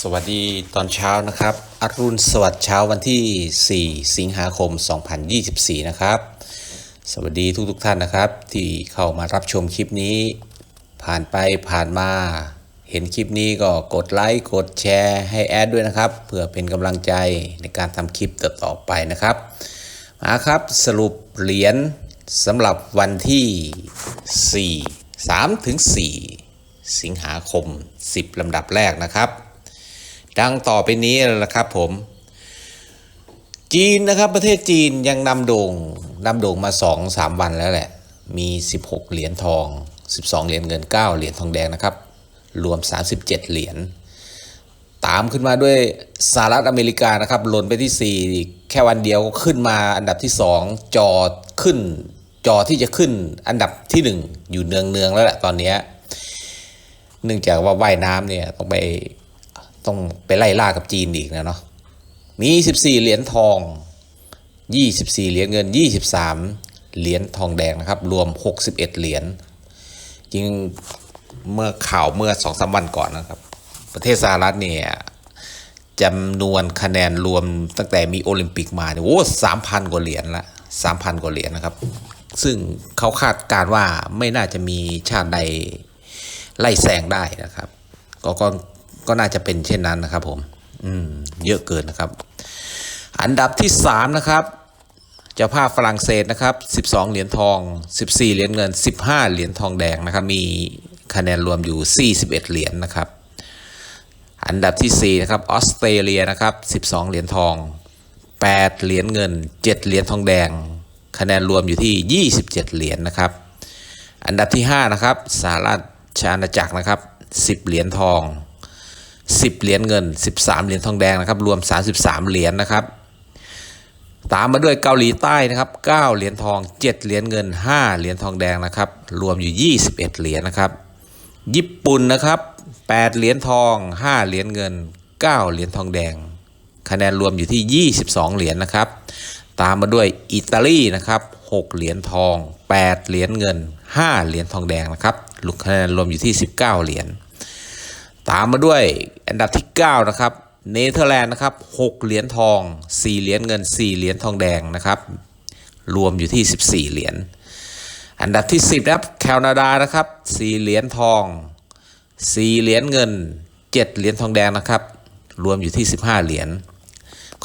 สวัสดีตอนเช้านะครับอรุณสวัสดิ์เช้าวันที่ 4 สิงหาคม 2024 นะครับ สวัสดีทุกๆทท่านนะครับ ที่เข้ามารับชมคลิปนี้ ผ่านไปผ่านมา เห็นคลิปนี้ก็กดไลค์กดแชร์ให้แอดด้วยนะครับ เพื่อเป็นกำลังใจในการทำคลิปต่อๆไปนะครับ มาครับสรุปเหรียญสำหรับวันที่ 4 3ถึง4สิงหาคม 10ลำดับแรกนะครับ ดังต่อไปนี้แหละครับผม จีนนะครับประเทศจีนยังนำโด่งนำโด่งมา 2-3 วันแล้วแหละ มี 16 เหรียญทอง 12 เหรียญเงิน 9 เหรียญทองแดงนะครับ รวม 37 เหรียญตามขึ้นมาด้วยสหรัฐอเมริกานะครับหล่นไปที่ 4 แค่วันเดียวก็ขึ้นมาอันดับที่ 2 จอขึ้น จอที่จะขึ้นอันดับที่ 1 อยู่เนืองเนืองๆแล้วแหละตอนนี้ เนื่องจากว่าว่ายน้ำเนี่ยต้องไป ต้องไปไล่ล่ากับจีนอีกนะเนาะมี 14 เหรียญทอง 24 เหรียญเงิน 23 เหรียญทองแดงนะครับ รวม 61 เหรียญจริงเมื่อข่าวเมื่อสองสามวันก่อนนะครับ ประเทศสหรัฐเนี่ยจำนวนคะแนนรวมตั้งแต่มีโอลิมปิกมาเนี่ยโอ้สามพันกว่าเหรียญละสามพันกว่าเหรียญนะครับ ซึ่งเขาคาดการว่าไม่น่าจะมีชาติใดไล่แซงได้นะครับ ก็ ก็น่าจะเป็นเช่นนั้นนะครับ ผม อืม เยอะเกินนะครับ อันดับที่3นะครับเจ้าภาพฝรั่งเศสนะครับ 12 เหรียญทอง 14 เหรียญเงิน 15 เหรียญทองแดงนะครับ มีคะแนนรวมอยู่ 41 เหรียญนะครับ อันดับที่4นะครับ ออสเตรเลียนะครับ 12 เหรียญทอง 8 เหรียญเงิน 7 เหรียญทองแดง คะแนนรวมอยู่ที่ 27 เหรียญนะครับ อันดับที่5นะครับ สหรัฐอาณาจักรนะครับ 10 เหรียญทอง 10 เหรียญเงิน 13 เหรียญทองแดงนะครับ รวม 33 เหรียญนะครับ ตามมาด้วยเกาหลีใต้นะครับ 9 เหรียญทอง 7 เหรียญเงิน 5 เหรียญทองแดงนะครับ รวมอยู่ 21 เหรียญนะครับ ญี่ปุ่นนะครับ 8 เหรียญทอง 5 เหรียญเงิน 9 เหรียญทองแดง คะแนนรวมอยู่ที่ 22 เหรียญนะครับ ตามมาด้วยอิตาลีนะครับ 6 เหรียญทอง 8 เหรียญเงิน 5 เหรียญทองแดงนะครับลูกคะแนนรวมอยู่ที่ 19 เหรียญ ตามมาด้วยอันดับที่ 9 นะครับเนเธอร์แลนด์นะครับ6เหรียญทอง 4 เหรียญเงิน 4 เหรียญทองแดงนะครับรวมอยู่ที่ 14 เหรียญอันดับที่ 10นะครับแคนาดานะครับ4เหรียญทอง 4 เหรียญเงิน 7 เหรียญทองแดงนะครับรวมอยู่ที่ 15 เหรียญ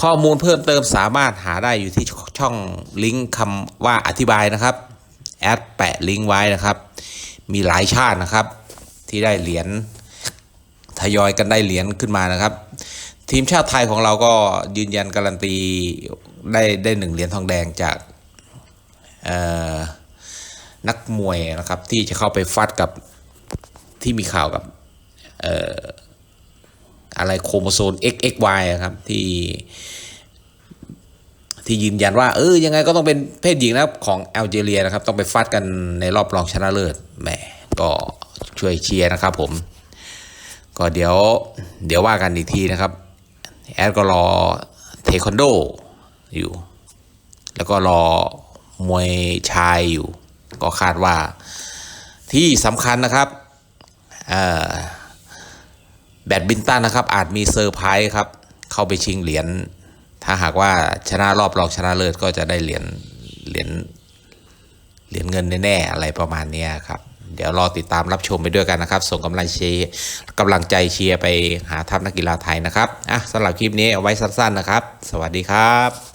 ข้อมูลเพิ่มเติมสามารถหาได้อยู่ที่ช่องลิงก์คำว่าอธิบายนะครับแอดแปะลิงก์ไว้นะครับ มีหลายชาตินะครับ ที่ได้เหรียญ ทยอยกันได้เหรียญขึ้นมานะครับ ทีมชาติไทยของเราก็ยืนยันการันตีได้ได้หนึ่งเหรียญทองแดงจากนักมวยนะครับ ที่จะเข้าไปฟัดกับที่มีข่าวกับอะไรโครโมโซม XXY อะครับที่ที่ยืนยันว่าเออยังไงก็ต้องเป็นเพศหญิงนะครับของแอลจีเรียนะครับ ต้องไปฟัดกันในรอบรองชนะเลิศแหมก็ช่วยเชียร์นะครับผม ก็เดี๋ยวเดี๋ยวว่ากันอีกทีนะครับ แอดก็รอเทควันโดอยู่ แล้วก็รอมวยชายอยู่ ก็คาดว่าที่สำคัญนะครับแบดบินตันนะครับ อาจมีเซอร์ไพรส์ครับ เข้าไปชิงเหรียญถ้าหากว่าชนะรอบรองชนะเลิศก็จะได้เหรียญเหรียญเหรียญเงินแน่ๆอะไรประมาณนี้ครับ เดี๋ยวรอติดตามรับชมไปด้วยกันนะครับ ส่งกำลังเชียร์กำลังใจเชียร์ไปหาทัพนักกีฬาไทยนะครับอะสำหรับคลิปนี้เอาไว้สั้นๆนะครับ สวัสดีครับ